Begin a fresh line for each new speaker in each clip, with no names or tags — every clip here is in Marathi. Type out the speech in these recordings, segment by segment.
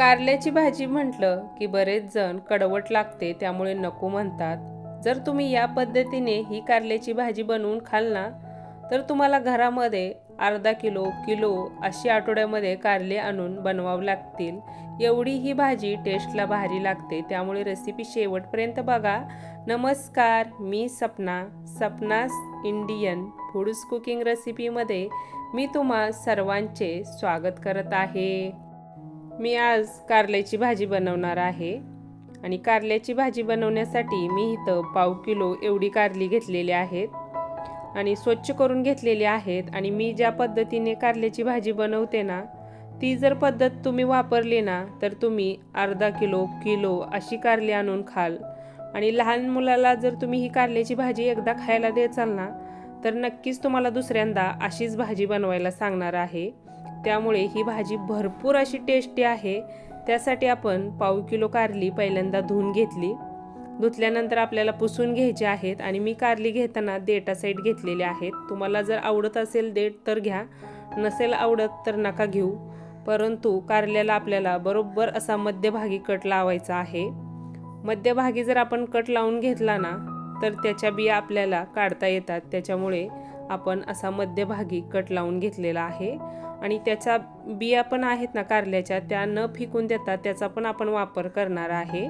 कारल्याची भाजी म्हटलं की बरेच जण कडवट लागते त्यामुळे नको म्हणतात. जर तुम्ही या पद्धतीने ही कारल्याची भाजी बनवून खाल ना तर तुम्हाला घरामध्ये अर्धा किलो किलो अशी आठवड्यामध्ये कारले आणून बनवावं लागतील. एवढी ही भाजी टेस्टला भारी लागते त्यामुळे रेसिपी शेवटपर्यंत बघा. नमस्कार मी Sapna Sapna's Indian foods cooking रेसिपीमध्ये मी तुम्हा सर्वांचे स्वागत करत आहे. मी आज कारल्याची भाजी बनवणार आहे. आणि कारल्याची भाजी बनवण्यासाठी मी इथं पाव किलो एवढी कारली घेतलेली आहेत. आणि स्वच्छ करून घेतलेली आहेत. आणि मी ज्या पद्धतीने कारल्याची भाजी बनवते ना ती जर पद्धत तुम्ही वापरली ना तर तुम्ही अर्धा किलो किलो अशी कारली आणून खाल. आणि लहान मुलाला जर तुम्ही ही कारल्याची भाजी एकदा खायला द्याचाल ना तर नक्कीच तुम्हाला दुसऱ्यांदा अशीच भाजी बनवायला सांगणार आहे. त्यामुळे ही भाजी भरपूर अशी टेस्टी आहे. त्यासाठी आपण पाव किलो कारली पहिल्यांदा धुवून घेतली. धुतल्यानंतर आपल्याला पुसून घ्यायचे आहेत आणि मी कारली घेताना देटा साईड घेतलेले आहेत. तुम्हाला जर आवडत असेल देठ तर घ्या. नसेल आवडत तर नका घेऊ. परंतु कारल्याला आपल्याला बरोबर असा मध्यभागी कट लावायचा आहे. मध्यभागी जर आपण कट लावून घेतला ना तर त्याच्या बिया आपल्याला काढता येतात. त्याच्यामुळे आपण असा मध्यभागी कट लावून घेतलेला आहे. आणि त्याच्या बिया पण आहेत ना कारल्याच्या त्या न फिकून देतात त्याचा पण आपण वापर करणार आहे.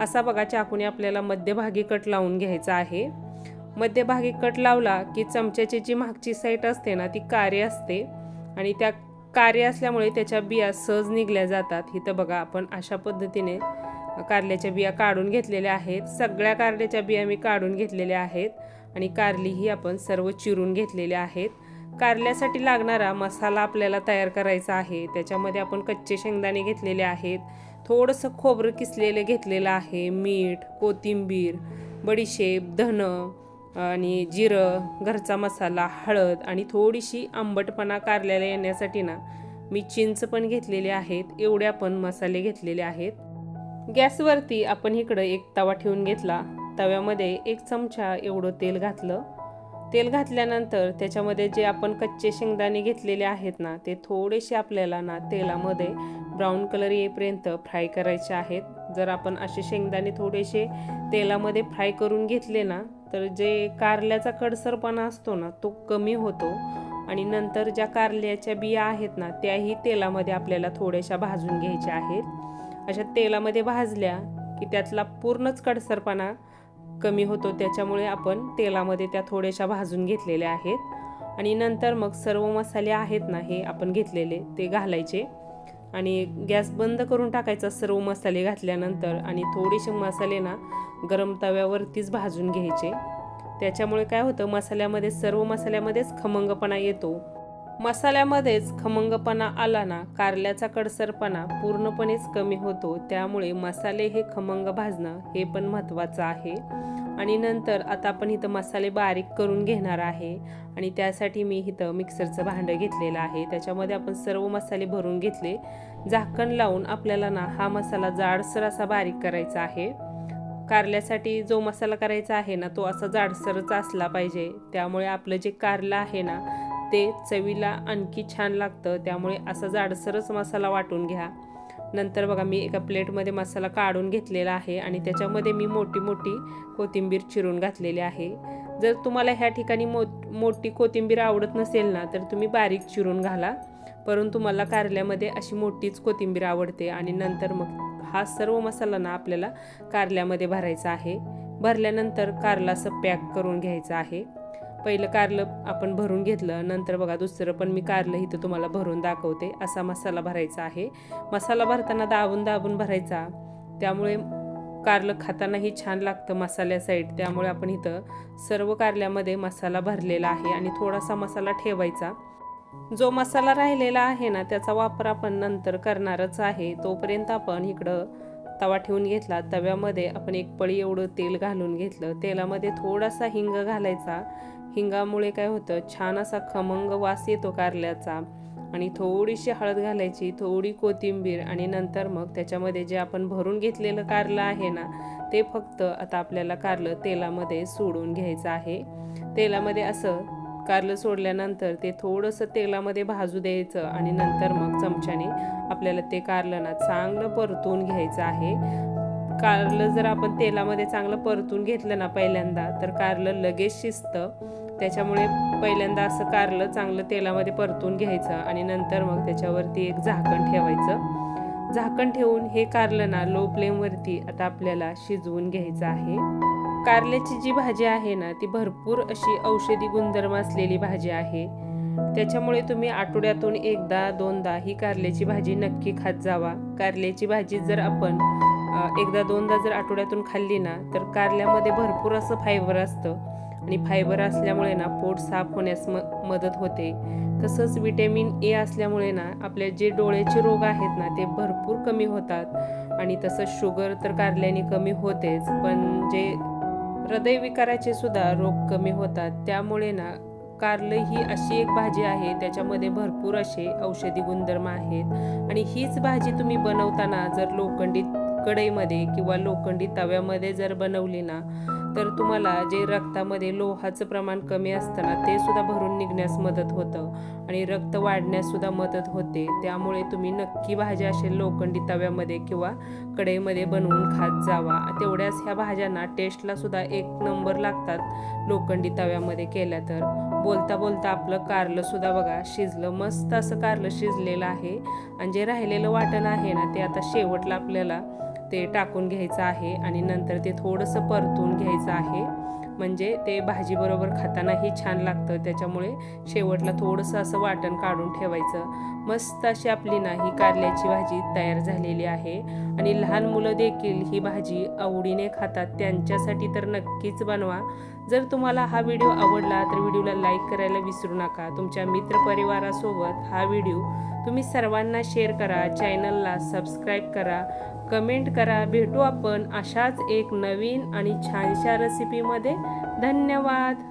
असा बघा चाकूने आपल्याला मध्यभागी कट लावून घ्यायचा आहे. मध्यभागी कट लावला की चमच्याची जी मागची साईट असते ना ती कारी असते. आणि त्या कार्य असल्यामुळे त्याच्या बिया सहज निघल्या जातात. इथं बघा आपण अशा पद्धतीने कारल्याच्या बिया काढून घेतलेल्या आहेत. सगळ्या कारल्याच्या बिया मी काढून घेतलेल्या आहेत. आणि कारलीही आपण सर्व चिरून घेतलेल्या आहेत. कारल्यासाठी लागणारा मसाला आपल्याला तयार करायचा आहे. त्याच्यामध्ये आपण कच्चे शेंगदाणे घेतलेले आहेत. थोडंसं खोबरं किसलेलं घेतलेलं आहे. मीठ कोथिंबीर बडीशेप धनं आणि जिरं घरचा मसाला हळद आणि थोडीशी आंबटपणा कारल्याला येण्यासाठी ना मी चिंच पण घेतलेले आहेत. एवढे आपण मसाले घेतलेले आहेत. गॅसवरती आपण इकडं एक तवा ठेवून घेतला. तव्यामध्ये एक चमचा एवढं तेल घातलं. तेल घातल्यानंतर त्याच्यामध्ये जे आपण कच्चे शेंगदाणे घेतलेले आहेत ना ते थोडेसे आपल्याला ना तेलामध्ये ब्राऊन कलर येईपर्यंत फ्राय करायचे आहेत. जर आपण असे शेंगदाणे थोडेसे तेलामध्ये फ्राय करून घेतले ना तर जे कारल्याचा कडसरपणा असतो ना तो कमी होतो. आणि नंतर ज्या कारल्याच्या बिया आहेत ना त्याही तेलामध्ये आपल्याला थोड्याशा भाजून घ्यायच्या आहेत. अशा तेलामध्ये भाजल्या की त्यातला पूर्णच कडसरपणा कमी होतो त्याच्यामुळे आपण तेलामध्ये त्या थोड्याशा भाजून घेतलेल्या आहेत. आणि नंतर मग सर्व मसाले आहेत ना हे आपण घेतलेले ते घालायचे. आणि गॅस बंद करून टाकायचा सर्व मसाले घातल्यानंतर आणि थोडेसे मसाले ना गरम तव्यावरतीच भाजून घ्यायचे. त्याच्यामुळे काय होतं मसाल्यामध्ये सर्व मसाल्यामध्येच खमंगपणा येतो. मसाल्यामध्येच खमंगपणा आला ना कारल्याचा कडसरपणा पूर्णपणेच कमी होतो त्यामुळे मसाले हे खमंग भाजणं हे पण महत्त्वाचं आहे. आणि नंतर आता आपण इथं मसाले बारीक करून घेणार आहे आणि त्यासाठी मी इथं मिक्सरचं भांडं घेतलेलं आहे. त्याच्यामध्ये आपण सर्व मसाले भरून घेतले. झाकण लावून आपल्याला ना हा मसाला जाडसर असा बारीक करायचा आहे. कारल्यासाठी जो मसाला करायचा आहे ना तो असा जाडसरच असला पाहिजे. त्यामुळे आपलं जे कारलं आहे ना ते चवीला आणखी छान लागतं त्यामुळे असा जाडसरच मसाला वाटून घ्या. नंतर बघा मी एका प्लेटमध्ये मसाला काढून घेतलेला आहे आणि त्याच्यामध्ये मी मोठी मोठी कोथिंबीर चिरून घातलेली आहे. जर तुम्हाला ह्या ठिकाणी मो मोठी कोथिंबीर आवडत नसेल ना तर तुम्ही बारीक चिरून घाला. परंतु मला कारल्यामध्ये अशी मोठीच कोथिंबीर आवडते आणि नंतर मग हा सर्व मसाला ना आपल्याला कारल्यामध्ये भरायचा आहे. भरल्यानंतर कारला असं पॅक करून घ्यायचं आहे. पहिलं कारलं आपण भरून घेतलं नंतर बघा दुसरं पण मी कारलं इथं तुम्हाला भरून दाखवते. असा मसाला भरायचा आहे. मसाला भरताना दाबून दाबून भरायचा. त्यामुळे कारलं खातानाही छान लागतं मसाल्या साईड त्यामुळे आपण इथं सर्व कारल्यामध्ये मसाला भरलेला आहे आणि थोडासा मसाला ठेवायचा. जो मसाला राहिलेला आहे ना त्याचा वापर आपण नंतर करणारच आहे. तोपर्यंत आपण इकडं तवा ठेवून घेतला. तव्यामध्ये आपण एक पळी एवढं तेल घालून घेतलं. तेलामध्ये थोडासा हिंग घालायचा. हिंगामुळे काय होतं? छान असा खमंग वास येतो कारल्याचा. आणि थोडीशी हळद घालायची थोडी कोथिंबीर आणि नंतर मग त्याच्यामध्ये जे आपण भरून घेतलेलं कारलं आहे ना ते फक्त आता आपल्याला कारलं तेलामध्ये सोडून घ्यायचं आहे. तेलामध्ये असं कारलं सोडल्यानंतर ते थोडंसं तेलामध्ये भाजू द्यायचं आणि नंतर मग चमच्याने आपल्याला ते कारलं ना चांगलं परतून घ्यायचं आहे. कारलं जर आपण तेलामध्ये चांगलं परतून घेतलं ना पहिल्यांदा तर कारलं लगेच शिजतं. त्याच्यामुळे पहिल्यांदा असं कारलं चांगलं तेलामध्ये परतून घ्यायचं आणि नंतर मग त्याच्यावरती एक झाकण ठेवायचं. झाकण ठेवून हे कारलं ना लो फ्लेमवरती आता आपल्याला शिजवून घ्यायचं आहे. कारल्याची जी भाजी आहे ना ती भरपूर अशी औषधी गुणधर्म असलेली भाजी आहे. त्याच्यामुळे तुम्ही आठवड्यातून एकदा दोनदा ही कारल्याची भाजी नक्की खात जावा. कारल्याची भाजी जर आपण एकदा दोनदा जर आठवड्यातून खाल्ली ना तर कारल्यामध्ये भरपूर असं फायबर असतं. आणि फायबर असल्यामुळे ना पोट साफ होण्यास म मदत होते. तसंच विटॅमिन ए असल्यामुळे ना आपले जे डोळ्याचे रोग आहेत ना ते भरपूर कमी होतात. आणि तसंच शुगर तर कारल्याने कमी होतेच पण जे हृदयविकाराचे सुद्धा रोग कमी होतात. त्यामुळे ना कारलं ही अशी एक भाजी आहे त्याच्यामध्ये भरपूर असे औषधी गुणधर्म आहेत. आणि हीच भाजी तुम्ही बनवताना जर लोखंडी कढईमध्ये किंवा लोखंडी तव्यामध्ये जर बनवली ना तर तुम्हाला जे रक्तामध्ये लोहाचं प्रमाण कमी असतं ना ते सुद्धा भरून निघण्यास मदत होतं. आणि रक्त वाढण्यास सुद्धा मदत होते. त्यामुळे तुम्ही नक्की भाज्या असे लोखंडी तव्यामध्ये किंवा कढईमध्ये बनवून खात जावा. तेवढ्याच ह्या भाज्यांना टेस्टला सुद्धा एक नंबर लागतात लोखंडी तव्यामध्ये केल्या तर. बोलता बोलता आपलं कारलं सुद्धा बघा शिजलं. मस्त असं कारलं शिजलेलं आहे. आणि जे राहिलेलं वाटण आहे ना ते आता शेवटला आपल्याला ते टाकून घ्यायचं आहे. आणि नंतर ते थोडंसं परतून घ्यायचं आहे. म्हणजे ते भाजीबरोबर खातानाही छान लागतं. त्याच्यामुळे शेवटला थोडंसं असं वाटण काढून ठेवायचं. मस्त अशी आपली ना ही कारल्याची भाजी तयार झालेली आहे. आणि लहान मुलं देखील ही भाजी आवडीने खातात. त्यांच्यासाठी तर नक्कीच बनवा. जर तुम्हाला हा व्हिडिओ आवडला तर व्हिडिओला लाईक करायला विसरू नका. तुमच्या मित्रपरिवारासोबत हा व्हिडिओ तुम्ही सर्वांना शेअर करा. चॅनलला सबस्क्राईब करा. कमेंट करा. भेटू आपण अशाच एक नवीन आणि छानशा रेसिपीमध्ये धन्यवाद.